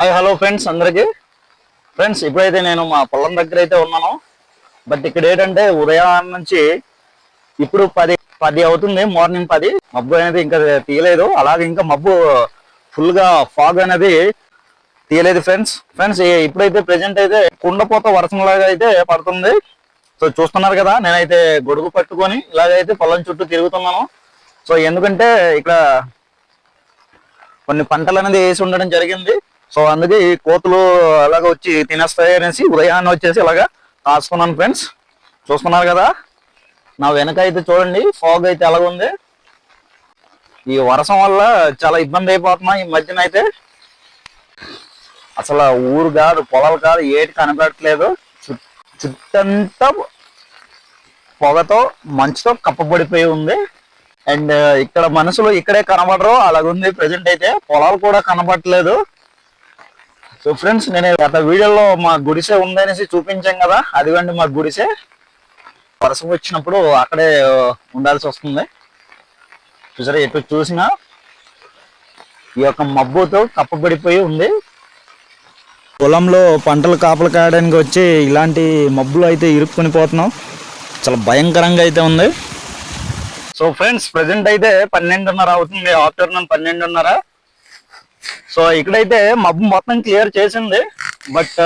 Hi hello friends అందరికీ. Friends ఇప్పుడైతే నేను మా పొలం దగ్గర అయితే ఉన్నాను. బట్ ఇక్కడ ఏంటంటే ఉదయం నుంచి ఇప్పుడు పది పది అవుతుంది మార్నింగ్ పది. మబ్బు అనేది ఇంకా తీయలేదు. అలాగే ఇంకా మబ్బు ఫుల్గా ఫాగ్ అనేది తీయలేదు ఫ్రెండ్స్ ఫ్రెండ్స్ ఇప్పుడైతే ప్రెసెంట్ అయితే కుండపోత వర్షంలాగా అయితే పడుతుంది. సో చూస్తున్నారు కదా నేనైతే గొడుగు పట్టుకొని ఇలాగైతే పొలం చుట్టూ తిరుగుతున్నాను. సో ఎందుకంటే ఇక్కడ కొన్ని పంటలు అనేది వేసి ఉండడం జరిగింది. సో అందుకే ఈ కోతులు అలాగ వచ్చి తినేస్తాయి అనేసి ఉదయాన్నే వచ్చేసి ఇలాగా కాసుకున్నాను ఫ్రెండ్స్. చూస్తున్నారు కదా? నా వెనక అయితే చూడండి ఫాగ్ అయితే ఎలాగ ఉంది. ఈ వర్షం వల్ల చాలా ఇబ్బంది అయిపోతున్నా ఈ మధ్యన అయితే. అసలు ఊరు కాదు పొలాలు కాదు ఏటి కనపడట్లేదు. చుట్టంతా పొగతో మంచుతో కప్పబడిపోయి ఉంది. అండ్ ఇక్కడ మనుషులు ఇక్కడే కనబడరు అలాగుంది. ప్రెసెంట్ అయితే పొలాలు కూడా కనబడట్లేదు సో ఫ్రెండ్స్ నేను గత వీడియోలో మా గుడిసె ఉందనేసి చూపించాం కదా అదిగండి మా గుడిసె. వర్షం వచ్చినప్పుడు అక్కడే ఉండాల్సి వస్తుంది. చూసారా ఎటు చూసినా ఈ యొక్క మబ్బుతో కప్పబడిపోయి ఉంది. పొలంలో పంటలు కాపలు కాయడానికి వచ్చి ఇలాంటి మబ్బులు అయితే ఇరుక్కుని పోతున్నాం. చాలా భయంకరంగా అయితే ఉంది. సో ఫ్రెండ్స్ ప్రెసెంట్ అయితే పన్నెండున్నర అవుతుంది ఆఫ్టర్నూన్ పన్నెండున్నర. సో ఇక్కడైతే మబ్బు మొత్తం క్లియర్ చేసింది బట్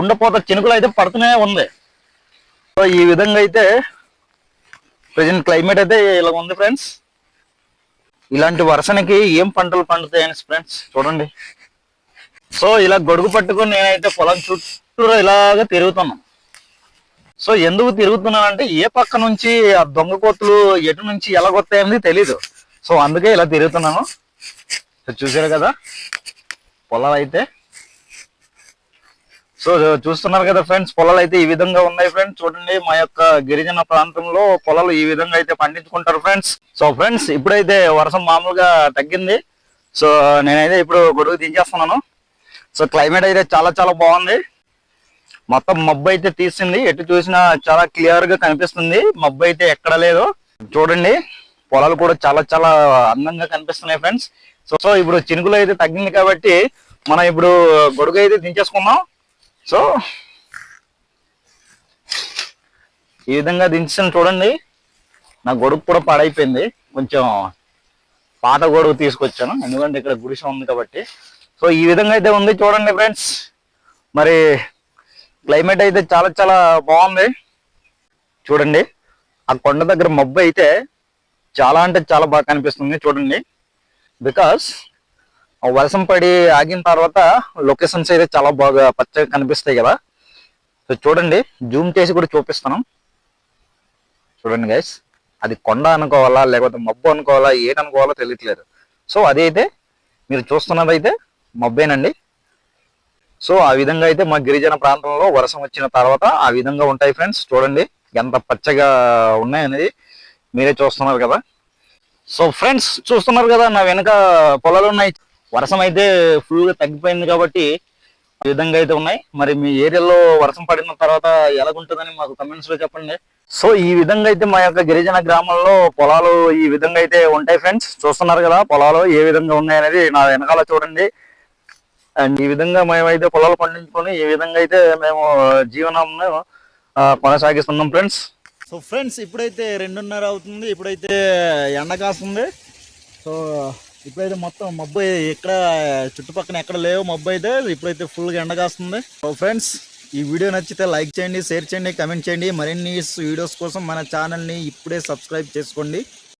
ఉండపోత చినుకులు అయితే పడుతూనే ఉంది. సో ఈ విధంగా అయితే ప్రజెంట్ క్లైమేట్ అయితే ఇలా ఉంది ఫ్రెండ్స్. ఇలాంటి వర్షానికి ఏం పంటలు పండుతాయని ఫ్రెండ్స్ చూడండి. సో ఇలా గొడుగు పట్టుకొని నేనైతే పొలం చుట్టూ ఇలాగ తిరుగుతున్నాను సో ఎందుకు తిరుగుతున్నానంటే ఏ పక్క నుంచి ఆ దొంగ కోతులు ఎటు నుంచి ఎలాగొస్తాయని తెలీదు. సో అందుకే ఇలా తిరుగుతున్నాను. చూసారు కదా? పొలాలు అయితే సో చూస్తున్నారు కదా ఫ్రెండ్స్ పొలాలు అయితే ఈ విధంగా ఉన్నాయి ఫ్రెండ్స్. చూడండి మా యొక్క గిరిజన ప్రాంతంలో పొలాలు ఈ విధంగా అయితే పండించుకుంటారు ఫ్రెండ్స్. సో ఫ్రెండ్స్ ఇప్పుడైతే వర్షం మామూలుగా తగ్గింది. సో నేనైతే ఇప్పుడు గొడుగు దించేస్తున్నాను సో క్లైమేట్ అయితే చాలా చాలా బాగుంది. మొత్తం మబ్బు అయితే తీసింది. ఎటు చూసినా చాలా క్లియర్గా కనిపిస్తుంది. మబ్బు అయితే ఎక్కడ లేదు. చూడండి పొలాలు కూడా చాలా చాలా అందంగా కనిపిస్తున్నాయి ఫ్రెండ్స్. సో సో ఇప్పుడు చినుకులు అయితే తగ్గింది కాబట్టి మనం ఇప్పుడు గొడుగు అయితే దించేసుకున్నాం సో ఈ విధంగా దించాను చూడండి. నా గొడుగు కూడా పాడైపోయింది. కొంచెం పాత గొడుగు తీసుకొచ్చాను. ఎందుకంటే ఇక్కడ గుడిసె ఉంది కాబట్టి. సో ఈ విధంగా అయితే ఉంది చూడండి ఫ్రెండ్స్. మరి క్లైమేట్ అయితే చాలా చాలా బాగుంది. చూడండి. ఆ కొండ దగ్గర మబ్బు అయితే చాలా అంటే చాలా బాగా కనిపిస్తుంది. చూడండి. బికాస్ వర్షం పడి ఆగిన తర్వాత లొకేషన్స్ అయితే చాలా బాగా పచ్చగా కనిపిస్తాయి కదా. సో చూడండి జూమ్ చేసి కూడా చూపిస్తాను చూడండి గైస్ అది కొండ అనుకోవాలా లేకపోతే మబ్బు అనుకోవాలా ఏటనుకోవాలో తెలియట్లేదు. సో అది అయితే మీరు చూస్తున్నదైతే మబ్బేనండి. సో ఆ విధంగా అయితే మా గిరిజన ప్రాంతంలో వర్షం వచ్చిన తర్వాత ఆ విధంగా ఉంటాయి ఫ్రెండ్స్ చూడండి ఎంత పచ్చగా ఉన్నాయనేది మీరే చూస్తున్నారు కదా. సో ఫ్రెండ్స్ చూస్తున్నారు కదా నా వెనక పొలాలు ఉన్నాయి. వర్షం అయితే ఫుల్గా తగ్గిపోయింది కాబట్టి ఈ విధంగా అయితే ఉన్నాయి. మరి మీ ఏరియాలో వర్షం పడిన తర్వాత ఎలాగుంటుందని మాకు కమెంట్స్లో చెప్పండి. సో ఈ విధంగా అయితే మా యొక్క గిరిజన గ్రామంలో పొలాలు ఈ విధంగా అయితే ఉంటాయి ఫ్రెండ్స్ చూస్తున్నారు కదా పొలాలు ఏ విధంగా ఉన్నాయి అనేది నా వెనకాల చూడండి. అండ్ ఈ విధంగా మేమైతే పొలాలు పండించుకొని ఈ విధంగా అయితే మేము జీవనం కొనసాగిస్తున్నాం ఫ్రెండ్స్ సో ఫ్రెండ్స్ ఇప్పుడైతే రెండున్నర అవుతుంది. ఇప్పుడైతే ఎండ కాస్తుంది. సో ఇప్పుడైతే మొత్తం మబ్బు ఎక్కడ చుట్టుపక్కల ఎక్కడ లేవు మబ్బు అయితే. ఇప్పుడైతే ఫుల్గా ఎండ కాస్తుంది. సో ఫ్రెండ్స్ ఈ వీడియో నచ్చితే లైక్ చేయండి షేర్ చేయండి కమెంట్ చేయండి. మరిన్ని వీడియోస్ కోసం మన ఛానల్ని ఇప్పుడే సబ్స్క్రైబ్ చేసుకోండి.